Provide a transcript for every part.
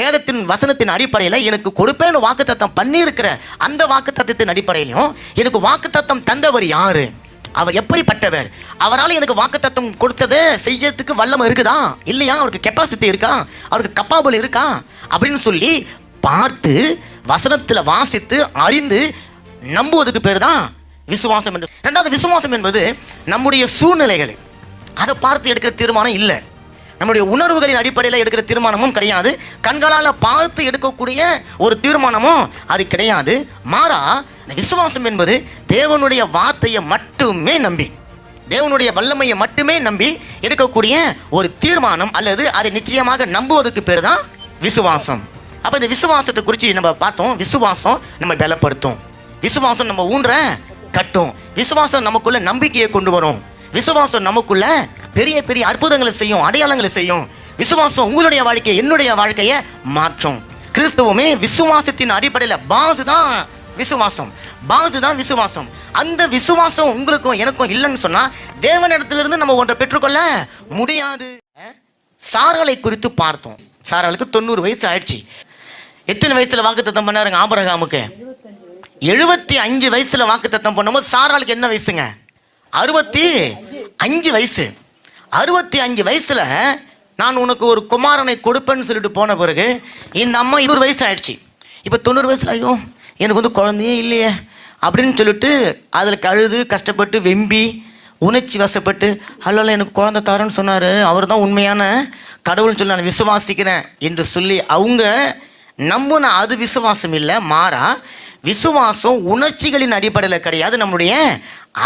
வேதத்தின் வசனத்தின் அடிப்படையில் எனக்கு கொடுப்பேன்னு வாக்குத்தத்தம் பண்ணியிருக்கிற அந்த வாக்குத்தத்தத்தின் அடிப்படையிலும் எனக்கு வாக்குத்தத்தம் தந்தவர் யாரு? அவர் எப்படிப்பட்டவர்? அவரால் எனக்கு வாக்குத்தத்தம் கொடுத்ததை செய்யறதுக்கு வல்லமை இருக்குதா? இல்லையா? அவருக்கு கெப்பாசிட்டி இருக்கா? அவருக்கு கப்பாபிள் இருக்கா? அப்படின்னு சொல்லி பார்த்து வசனத்தில் வாசித்து அறிந்து நம்புவதுக்கு பேர் தான் விசுவாசம் என்று. ரெண்டாவது விசுவாசம் என்பது நம்முடைய சூழ்நிலைகள் அதை பார்த்து எடுக்கிற தீர்மானம் இல்லை. நம்முடைய உணர்வுகளின் அடிப்படையில் எடுக்கிற தீர்மானமும் கிடையாது. கண்களால் பார்த்து எடுக்கக்கூடிய ஒரு தீர்மானமும் அது கிடையாது. மாறா விசுவாசம் என்பது தேவனுடைய வார்த்தையை மட்டுமே நம்பி தேவனுடைய வல்லமையை மட்டுமே நம்பி எடுக்கக்கூடிய ஒரு தீர்மானம் அல்லது அதை நிச்சயமாக நம்புவதற்கு பேர் தான் விசுவாசம். அப்போ இந்த விசுவாசத்தை குறித்து நம்ம பார்த்தோம். விசுவாசம் நம்ம பலப்படுத்தும். விசுவாசம் நம்ம ஊன்ற கட்டும். விசுவாசம் நமக்குள்ள நம்பிக்கையை கொண்டு வரும். விசுவாசம் நமக்குள்ள பெரிய பெரிய அற்புதங்களை செய்யும் அடையாளங்களை செய்யும். விசுவாசம் உங்களுடைய வாழ்க்கையை என்னுடைய வாழ்க்கையை மாற்றும். கிறிஸ்துவமே விசுவாசத்தின் அடிப்படையில் பாசு தான் விசுவாசம். பாசு தான் விசுவாசம். அந்த விசுவாசம் உங்களுக்கும் எனக்கும் இல்லைன்னு சொன்னா தேவனிடத்திலிருந்து நம்ம ஒன்றை பெற்றுக்கொள்ள முடியாது. சாராளை குறித்து பார்த்தோம். சாராளுக்கு தொண்ணூறு வயசு ஆயிடுச்சு. எத்தனை வயசுல வாக்குத்தத்தம் பண்ணாருங்க ஆபரகாமுக்கு? எழுபத்தி அஞ்சு வயசுல வாக்குத்தத்தம் பண்ணும்போது சாராளுக்கு என்ன வயசுங்க? அறுபத்தி அஞ்சு வயசு. அறுபத்தி அஞ்சு வயசில் நான் உனக்கு ஒரு குமாரனை கொடுப்பேன்னு சொல்லிட்டு போன பிறகு இந்த அம்மா இருபது வயசு ஆயிடுச்சு. இப்போ தொண்ணூறு வயசில் ஐயோ எனக்கு வந்து குழந்தையே இல்லையே அப்படின்னு சொல்லிட்டு அதில் கழுது கஷ்டப்பட்டு வெம்பி உணர்ச்சி வசப்பட்டு அல்ல எனக்கு குழந்தை தரேன்னு சொன்னார். அவர் தான் உண்மையான கடவுள்னு சொல்லி நான் விசுவாசிக்கிறேன் என்று சொல்லி அவங்க நம்புன அது விசுவாசம் இல்லை மாறா விசுவாசம் உணர்ச்சிகளின் அடிப்படையில் கிடையாது நம்முடைய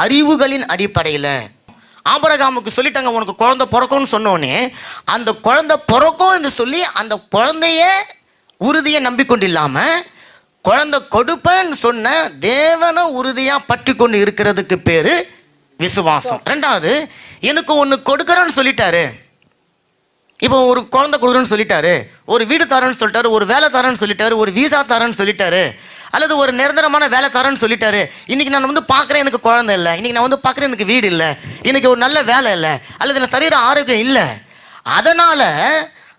அறிவுகளின் அடிப்படையில். ஆபரகாமுக்கு சொல்லிட்டாங்க உனக்கு குழந்தை பிறக்கும்னு சொன்னோடனே அந்த குழந்தை பிறக்கும் என்று சொல்லி அந்த குழந்தைய உறுதியை நம்பிக்கொண்டு இல்லாமல் குழந்தை கொடுப்பேன்னு சொன்ன தேவனை உறுதியாக பற்றி கொண்டு இருக்கிறதுக்கு பேர் விசுவாசம். ரெண்டாவது எனக்கு ஒன்று கொடுக்குறேன்னு சொல்லிட்டாரு. இப்போ ஒரு குழந்தை கொடுக்குறேன்னு சொல்லிட்டாரு. ஒரு வீடு தரேன்னு சொல்லிட்டாரு. ஒரு வேலை தரேன்னு சொல்லிட்டாரு. ஒரு வீசா தரேன்னு சொல்லிட்டாரு. அல்லது ஒரு நிரந்தரமான வேலை தரேன்னு சொல்லிட்டாரு. இன்னைக்கு நான் வந்து பார்க்குறேன் எனக்கு குழந்தை இல்லை. இன்னைக்கு நான் வந்து பார்க்குறேன் எனக்கு வீடு இல்லை. இன்னைக்கு ஒரு நல்ல வேலை இல்லை. அல்லது எனக்கு சரீர ஆரோக்கியம் இல்லை. அதனால்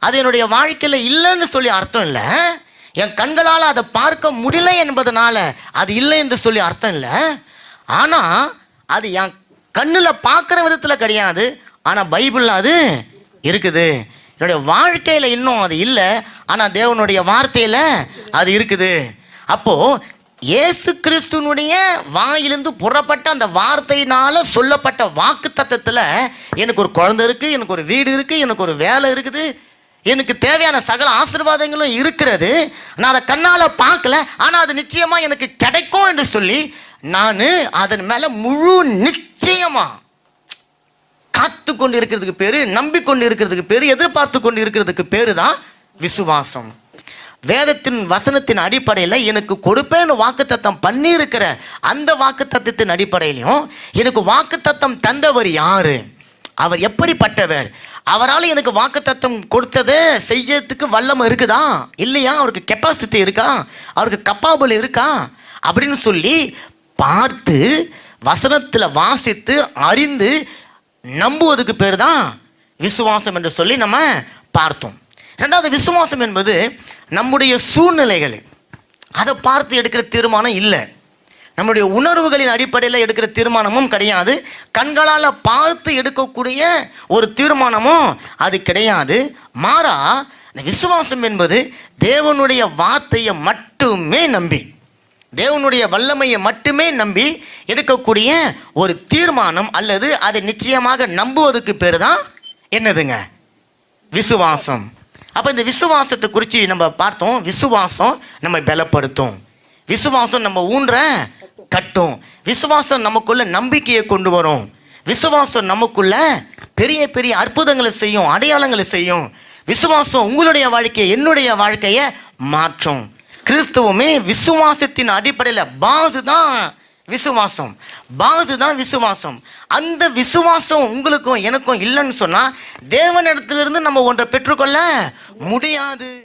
அது என்னுடைய வாழ்க்கையில் இல்லைன்னு சொல்லி அர்த்தம் இல்லை. என் கண்களால் அதை பார்க்க முடியல என்பதனால அது இல்லை என்று சொல்லி அர்த்தம் இல்லை. ஆனால் அது என் கண்ணில் பார்க்குற விதத்தில் கிடையாது. ஆனால் பைபிளில் அது இருக்குது. என்னுடைய வாழ்க்கையில் இன்னும் அது இல்லை. ஆனால் தேவனுடைய வார்த்தையில் அது இருக்குது. அப்போது இயேசு கிறிஸ்துனுடைய வாயிலிருந்து புறப்பட்ட அந்த வார்த்தையினால சொல்லப்பட்ட வாக்கு தத்துவத்தில் எனக்கு ஒரு குழந்தை இருக்குது எனக்கு ஒரு வீடு இருக்குது எனக்கு ஒரு வேலை இருக்குது எனக்கு தேவையான சகல ஆசீர்வாதங்களும் இருக்கிறது. நான் அதை கண்ணால் பார்க்கல ஆனால் அது நிச்சயமாக எனக்கு கிடைக்கும் என்று சொல்லி நான் அதன் மேலே முழு நிச்சயமாக காத்து கொண்டு இருக்கிறதுக்கு பேர் நம்பிக்கொண்டு இருக்கிறதுக்கு பேர் எதிர்பார்த்து கொண்டு இருக்கிறதுக்கு பேர் தான் விசுவாசம். வேதத்தின் வசனத்தின் அடிப்படையில் எனக்கு கொடுப்பேன்னு வாக்குத்தத்தம் பண்ணியிருக்கிற அந்த வாக்குத்தத்தத்தின் அடிப்படையிலையும் எனக்கு வாக்குத்தத்தம் தந்தவர் யாரு? அவர் எப்படிப்பட்டவர்? அவரால் எனக்கு வாக்குத்தத்தம் கொடுத்ததை செய்யறதுக்கு வல்லமை இருக்குதா? இல்லையா? அவருக்கு கெப்பாசிட்டி இருக்கா? அவருக்கு கப்பாபிள் இருக்கா? அப்படின்னு சொல்லி பார்த்து வசனத்தில் வாசித்து அறிந்து நம்புவதுக்கு பேர் தான் விசுவாசம் என்று சொல்லி நம்ம பார்த்தோம். ரெண்டாவது விசுவாசம் என்பது நம்முடைய சூழ்நிலைகள் அதை பார்த்து எடுக்கிற தீர்மானம் இல்லை. நம்முடைய உணர்வுகளின் அடிப்படையில் எடுக்கிற தீர்மானமும் கிடையாது. கண்களால் பார்த்து எடுக்கக்கூடிய ஒரு தீர்மானமும் அது கிடையாது. மாறா இந்த விசுவாசம் என்பது தேவனுடைய வார்த்தையை மட்டுமே நம்பி தேவனுடைய வல்லமையை மட்டுமே நம்பி எடுக்கக்கூடிய ஒரு தீர்மானம் அல்லது அதை நிச்சயமாக நம்புவதற்கு பேர் தான் என்னதுங்க? விசுவாசம். அப்போ இந்த விசுவாசத்தை குறித்து நம்ம பார்த்தோம் விசுவாசம் நம்ம பலப்படுத்தும். விசுவாசம் நம்ம ஊன்ற கட்டும். விசுவாசம் நமக்குள்ள நம்பிக்கையை கொண்டு வரும். விசுவாசம் நமக்குள்ள பெரிய பெரிய அற்புதங்களை செய்யும் அடையாளங்களை செய்யும். விசுவாசம் உங்களுடைய வாழ்க்கையை என்னுடைய வாழ்க்கையை மாற்றும். கிறிஸ்துவமே விசுவாசத்தின் அடிப்படையில் பாசு தான் விசுவாசம். பாசு தான் விசுவாசம். அந்த விசுவாசம் உங்களுக்கும் எனக்கும் இல்லைன்னு சொன்னா தேவனிடத்திலிருந்து நம்ம ஒன்றை பெற்றுக்கொள்ள முடியாது.